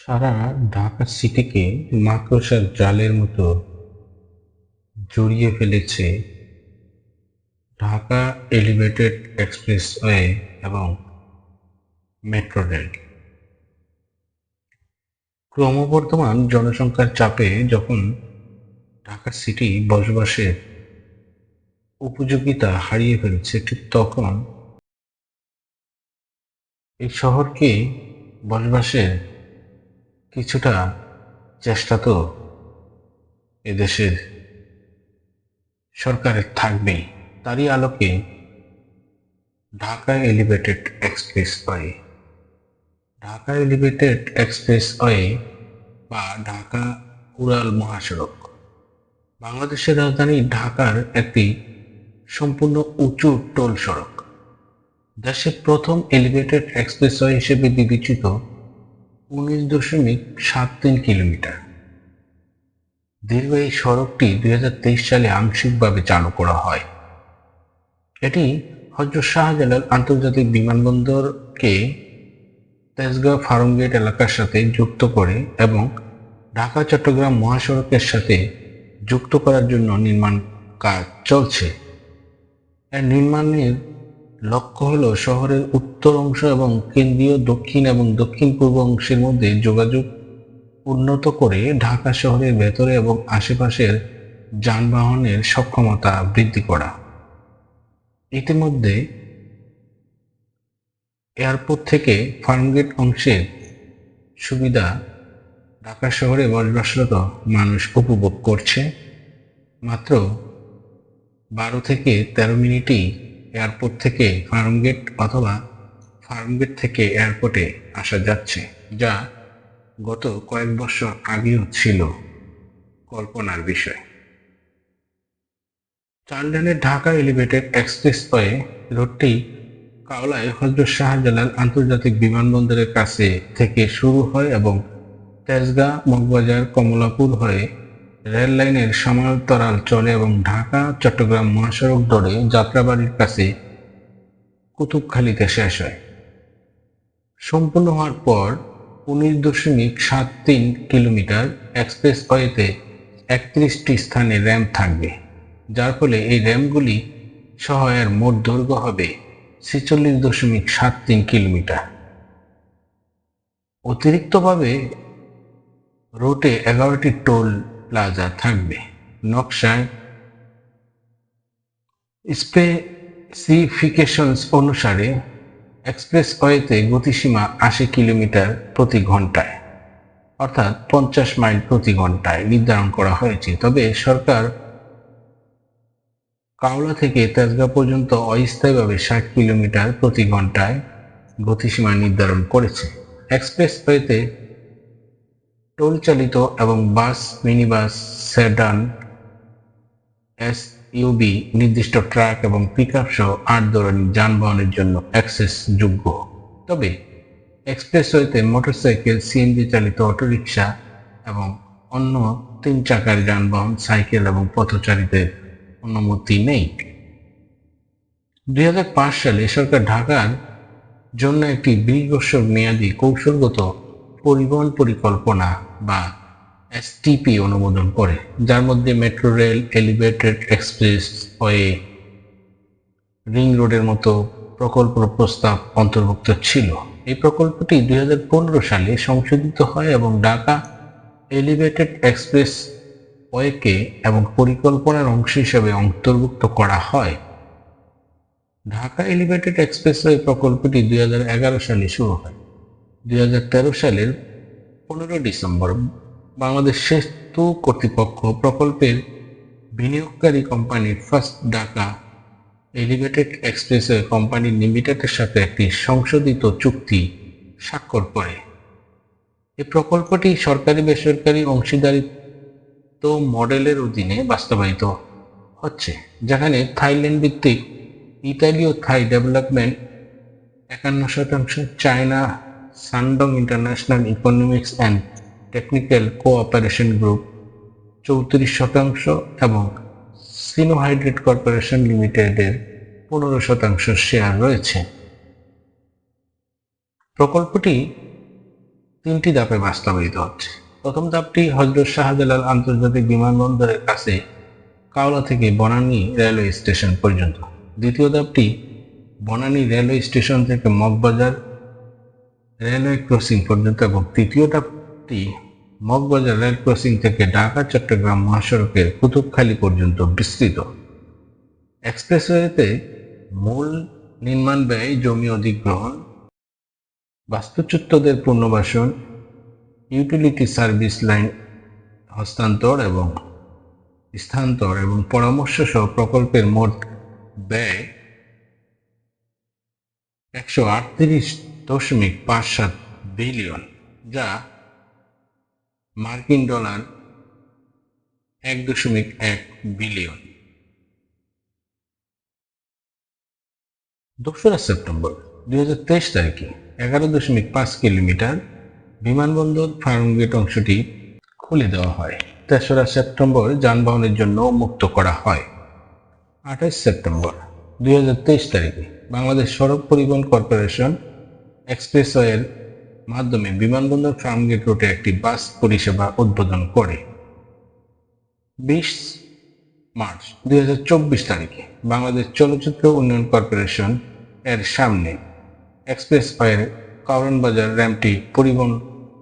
সারা ঢাকা সিটিকে মাকড়সার জালের মতো জড়িয়ে ফেলেছে ঢাকা এলিভেটেড এক্সপ্রেসওয়ে এবং মেট্রো রেল। ক্রমবর্ধমান জনসংখ্যার চাপে যখন ঢাকা সিটি বসবাসের উপযোগিতা হারিয়ে ফেলছে, ঠিক তখন এই শহরকে বসবাসের কিছুটা চেষ্টা তো এদেশের সরকারের থাকবেই। তারই আলোকে Dhaka elevated expressway Dhaka elevated expressway বা ঢাকা উড়াল মহাসড়ক। বাংলাদেশের রাজধানী ঢাকার একটি সম্পূর্ণ উঁচু টোল সড়ক। দেশের প্রথম এলিভেটেড এক্সপ্রেসওয়ে হিসেবে বিবেচিত উনিশ দশমিক সাত তিন কিলোমিটার। দীর্ঘ এই সড়কটি দুই হাজার তেইশ সালে আংশিকভাবে চালু করা হয়। এটি হজরত শাহজালাল আন্তর্জাতিক বিমানবন্দরকে তেজগাঁও ফার্মগেট এলাকার সাথে যুক্ত করে এবং ঢাকা, চট্টগ্রাম মহাসড়কের সাথে যুক্ত করার জন্য নির্মাণ কাজ চলছে। এর নির্মাণের লক্ষ্য হল শহরের উত্তর অংশ এবং কেন্দ্রীয় দক্ষিণ এবং দক্ষিণ পূর্ব অংশের মধ্যে যোগাযোগ উন্নত করে ঢাকা শহরের ভেতরে এবং আশেপাশের যানবাহনের সক্ষমতা বৃদ্ধি করা। ইতিমধ্যে এয়ারপোর্ট থেকে ফার্মগেট অংশের সুবিধা ঢাকা শহরে বসবাসরত মানুষ উপভোগ করছে। মাত্র বারো থেকে তেরো মিনিটই এয়ারপোর্ট থেকে ফার্মগেট অথবা ফার্মগেট থেকে এয়ারপোর্টে আসা যাচ্ছে, যা গত কয়েক বছর আগেও ছিল কল্পনার বিষয়। চার লেনের ঢাকা এলিভেটেড এক্সপ্রেস এক্সপ্রেসওয়ে রোডটি কাওলায় হজরত শাহজালাল আন্তর্জাতিক বিমানবন্দরের কাছে থেকে শুরু হয় এবং তেজগাঁ, মগবাজার, কমলাপুর হয়ে রেল লাইনের সমান্তরাল চলে এবং ঢাকা, চট্টগ্রাম মহাসড়ক ধরে যাত্রাবাড়ির কাছে কুতুবখালীতে শেষ হয়। সম্পূর্ণ হওয়ার পর উনিশ দশমিক সাত তিন কিলোমিটার এক্সপ্রেসওয়েতে একত্রিশটি স্থানে র্যাম্প থাকবে, যার ফলে এই র্যাম্পগুলি সহ এর মোট দৈর্ঘ্য হবে ছেচল্লিশ দশমিক সাত তিন কিলোমিটার। অতিরিক্তভাবে রোডে এগারোটি টোল প্লাজা থাকবে নকশায় স্পেসিফিকেশনস অনুসারে এক্সপ্রেসওয়েতে গতিসীমা আশি কিলোমিটার প্রতি ঘন্টায়, অর্থাৎ পঞ্চাশ মাইল প্রতি ঘন্টায় নির্ধারণ করা হয়েছে। তবে সরকার কাওলা থেকে তেজগাঁ পর্যন্ত অস্থায়ীভাবে ষাট কিলোমিটার প্রতি ঘন্টায় গতিসীমা নির্ধারণ করেছে। এক্সপ্রেসওয়েতে টোল চালিত এবং bus mini bus sedan, S UV নির্দিষ্ট ট্রাক এবং পিকআপ সহ আট ধরনের যানবাহনের জন্য অ্যাক্সেস যোগ্য। তবে এক্সপ্রেসওয়েতে মোটরসাইকেল সিএনজি চালিত অটোরিকশা এবং অন্য তিন চাকার যানবাহন, সাইকেল এবং পথচারীদের অনুমতি নেই। দুই হাজার পাঁচ সালে সরকার ঢাকার জন্য একটি বিশ বছর মেয়াদী কৌশলগত পরিবহন পরিকল্পনা বা এসটিপি অনুমোদন করে, যার মধ্যে metro rail elevated expressway ring রোডের মতো প্রকল্প প্রস্তাব অন্তর্ভুক্ত ছিল। এই প্রকল্পটি দুই হাজার পনেরো সালে সংশোধিত হয় এবং ঢাকা এলিভেটেড এক্সপ্রেস ওয়েকে এবং পরিকল্পনার অংশ হিসেবে অন্তর্ভুক্ত করা হয়। ঢাকা এলিভেটেড এক্সপ্রেসওয়ে প্রকল্পটি দুই হাজার এগারো সালে শুরু হয়। দুই হাজার তেরো সালের পনেরো ডিসেম্বর বাংলাদেশ সেতু কর্তৃপক্ষ প্রকল্পের বিনিয়োগকারী company first Dhaka elevated expressway company লিমিটেডের সাথে একটি সংশোধিত চুক্তি স্বাক্ষর করে। এই প্রকল্পটি সরকারি বেসরকারি অংশীদারিত্ব মডেলের অধীনে বাস্তবায়িত হচ্ছে, যেখানে থাইল্যান্ড ভিত্তিক ইতালীয় থাই ডেভেলপমেন্ট একান্ন শতাংশ, China Shandong international economics and technical cooperation group চৌত্রিশ শতাংশ এবং সিনোহাইড্রেট কর্পোরেশন লিমিটেডের পনেরো শতাংশ শেয়ার রয়েছে। প্রকল্পটি তিনটি ধাপে বাস্তবায়িত হচ্ছে। প্রথম ধাপটি হজরত শাহজালাল আন্তর্জাতিক বিমানবন্দরের কাছে কাওলা থেকে বনানী রেলওয়ে স্টেশন পর্যন্ত। দ্বিতীয় ধাপটি বনানী রেলওয়ে স্টেশন থেকে মগবাজার রেলওয়ে ক্রসিং পর্যন্ত এবং তৃতীয় ধাপটি মগবাজার রেল ক্রসিং থেকে ঢাকা, চট্টগ্রাম, মহাসড়কের কুতুবখালী পর্যন্ত বিস্তৃত। এক্সপ্রেসওয়েতে মূল নির্মাণ ব্যয়, জমি অধিগ্রহণ, বাস্তুচ্যুতদের পুনর্বাসন, ইউটিলিটি সার্ভিস লাইন হস্তান্তর এবং স্থানান্তর এবং পরামর্শ সহ প্রকল্পের মোট ব্যয় একশো আটত্রিশ দশমিক পাঁচ সাত বিলিয়ন, যা মার্কিন ডলার এক দশমিক এক বিলিয়ন। দোসরা সেপ্টেম্বর, দুই হাজার তেইশ তারিখে এগারো দশমিক পাঁচ কিলোমিটার বিমানবন্দর ফার্মগেট অংশটি খুলে দেওয়া হয়। তেসরা সেপ্টেম্বর যানবাহনের জন্য মুক্ত করা হয়। আঠাশ সেপ্টেম্বর, দুই হাজার তেইশ তারিখে বাংলাদেশ সড়ক পরিবহন কর্পোরেশন এক্সপ্রেসওয়ের মাধ্যমে বিমানবন্দর ফার্মগেট রুটে একটি বাস পরিষেবা উদ্বোধন করে। বিশ মার্চ দু হাজার চব্বিশ তারিখে বাংলাদেশ চলচ্চিত্র উন্নয়ন কর্পোরেশন এর সামনে এক্সপ্রেসওয়ের কারণ বাজার র্যাম্পটি পরিবহন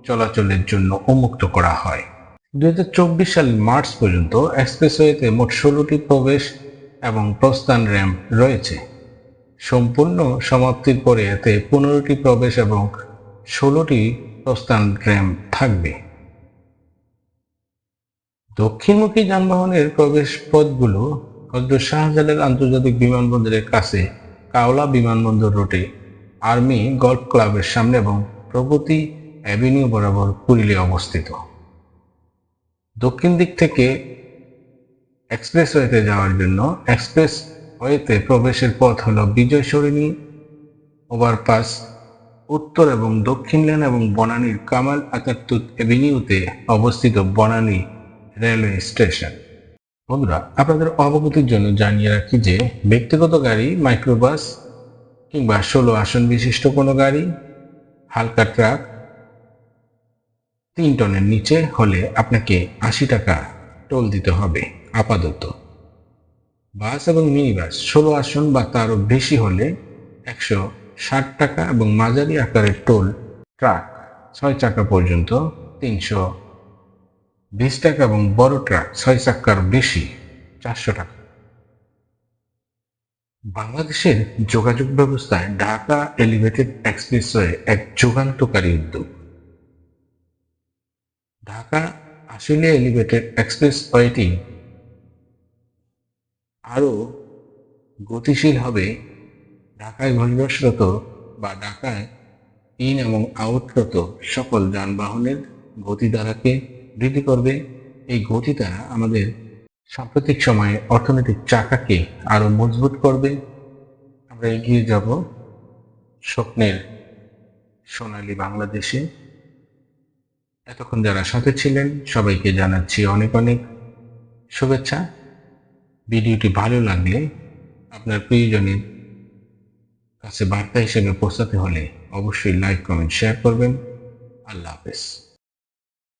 চলাচলের জন্য উন্মুক্ত করা হয়। দুই সালের মার্চ পর্যন্ত এক্সপ্রেসওয়েতে মোট ষোলোটি প্রবেশ এবং প্রস্থান র্যাম্প রয়েছে। সম্পূর্ণ সমাপ্তির পরে এতে পনেরোটি প্রবেশ এবং ষোলোটি প্রস্থান র্যাম্প থাকবে। দক্ষিণমুখী যানবাহনের প্রবেশ পথগুলো হজরত শাহজালাল আন্তর্জাতিক বিমানবন্দরের কাছে কাওলা বিমানবন্দর রুটে আর্মি গল্ফ ক্লাবের সামনে এবং প্রগতি অ্যাভিনিউ বরাবর পুরিলে অবস্থিত। দক্ষিণ দিক থেকে এক্সপ্রেসওয়েতে যাওয়ার জন্য এক্সপ্রেস ওয়েতে প্রবেশের পথ হল বিজয় সরণি ওভারপাস, উত্তর এবং দক্ষিণ লেন এবং বনানীর কামাল আতাতুত এভিনিউতে অবস্থিত বনানী রেলওয়ে স্টেশন। বন্ধুরা, আপনাদের অবগতির জন্য জানিয়ে রাখি যে, ব্যক্তিগত গাড়ি, মাইক্রোবাস কিংবা ষোলো আসন বিশিষ্ট কোনো গাড়ি, হালকা ট্রাক তিন টনের নিচে হলে আপনাকে আশি টাকা টোল দিতে হবে, আপাতত। বাস এবং মিনি বাস ষোলো আসন বা তারও বেশি হলে একশো ষাট টাকা এবং মাঝারি আকারের টোল, ট্রাক ছয় চাকা পর্যন্ত তিনশো বিশ টাকা এবং বড় ট্রাক ছয় চাকার বেশি চারশো টাকা। বাংলাদেশের যোগাযোগ ব্যবস্থায় ঢাকা এলিভেটেড এক্সপ্রেসওয়ে এক যুগান্তকারী উদ্যোগ। ঢাকা আশুলিয়া এলিভেটেড এক্সপ্রেসওয়েটি আরও গতিশীল হবে ঢাকায় বসবাসরত বা ঢাকায় ইন এবং আউটরত সকল যানবাহনের গতিধারাকে বৃদ্ধি করবে। এই গতি দ্বারা আমাদের সাম্প্রতিক সময়ে অর্থনৈতিক চাকাকে আরও মজবুত করবে। আমরা এগিয়ে যাব স্বপ্নের সোনালী বাংলাদেশে। এতক্ষণ যারা সাথে ছিলেন, সবাইকে জানাচ্ছি অনেক অনেক শুভেচ্ছা। ভিডিওটি ভালো লাগলে আপনার প্রিয়জনের কাছে বার্তা হিসেবে পৌঁছাতে হলে অবশ্যই লাইক কমেন্ট শেয়ার করবেন। আল্লাহ হাফেজ।